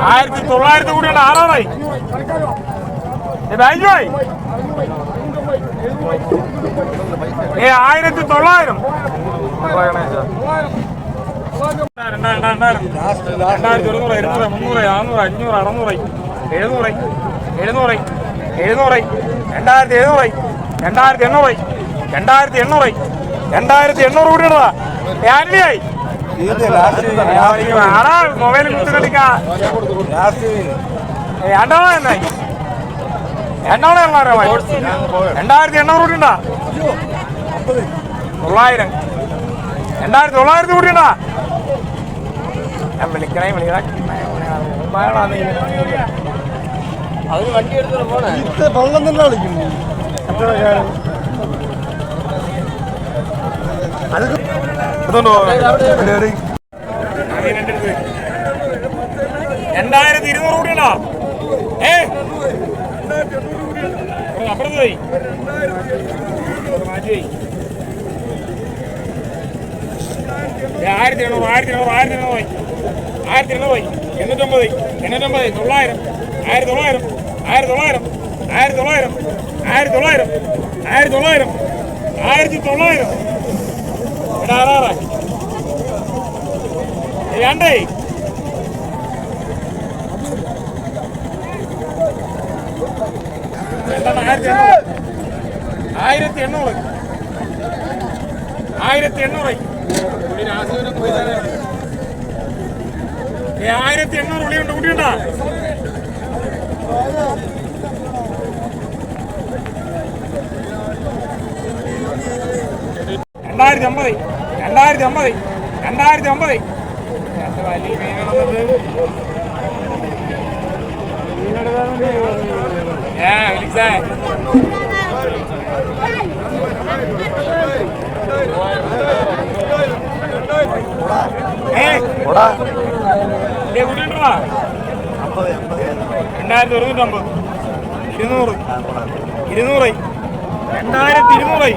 ആയിരത്തി തൊള്ളായിരത്തി കൂടിയുള്ള ആറാറായി ബാങ്കുമായി ഏ ആയിരത്തി തൊള്ളായിരം രണ്ടായിരത്തി ഒരുന്നൂറ് എഴുന്നൂറ് രണ്ടായിരത്തി എണ്ണൂറ് രണ്ടായിരത്തി എണ്ണൂറ് രണ്ടായിരത്തി എണ്ണൂറ് കൂടിയുള്ളതാ മൊബൈൽ കുത്തി കളിക്കാ രണ്ടാണോ എന്നായി? രണ്ടാണോ എണ്ണൂറ് രണ്ടായിരത്തി എണ്ണൂറ് കൂടി ഉണ്ടാ? തൊള്ളായിരം. രണ്ടായിരത്തി തൊള്ളായിരത്തി കൂടി ഉണ്ടാ? ഞാൻ വിളിക്കണേ വിളിക്കണേ. അതിന് വണ്ടി എടുത്തോണ്ട് പോണേ. വെള്ളം തന്നെ കളിക്കും രണ്ടായിരത്തി ഇരുന്നൂറ് കൂടിയാണോ ഏ? അപ്പുറത്ത് പോയി. ആയിരത്തി എണ്ണൂറ് ആയിരത്തി എണ്ണൂറ് ആയിരത്തി എണ്ണൂറ് പോയി. ആയിരത്തി എണ്ണൂറ് പോയി. എണ്ണൂറ്റമ്പത് എണ്ണൂറ്റമ്പത് തൊള്ളായിരം. ആയിരത്തി തൊള്ളായിരം ആയിരത്തി തൊള്ളായിരം ആയിരത്തി തൊള്ളായിരം ആയിരത്തി തൊള്ളായിരം ആയിരത്തി തൊള്ളായിരം ആയിരത്തി തൊള്ളായിരം. രണ്ടേ. എന്താണ് ആയിരത്തി എണ്ണൂറ്. ആയിരത്തി എണ്ണൂറ്. ആയിരത്തി എണ്ണൂറ്. ഉള്ളിയുണ്ട് കുട്ടിയുണ്ടാ രണ്ടായിരത്തി അമ്പത് രണ്ടായിരത്തി അമ്പത് രണ്ടായിരത്തി അമ്പത് ഏ വിളിച്ചേ രണ്ടായിരത്തി ഒരുന്നൂറ്റമ്പത്. ഇരുന്നൂറ്. ഇരുന്നൂറ്. രണ്ടായിരത്തി ഇരുന്നൂറ്.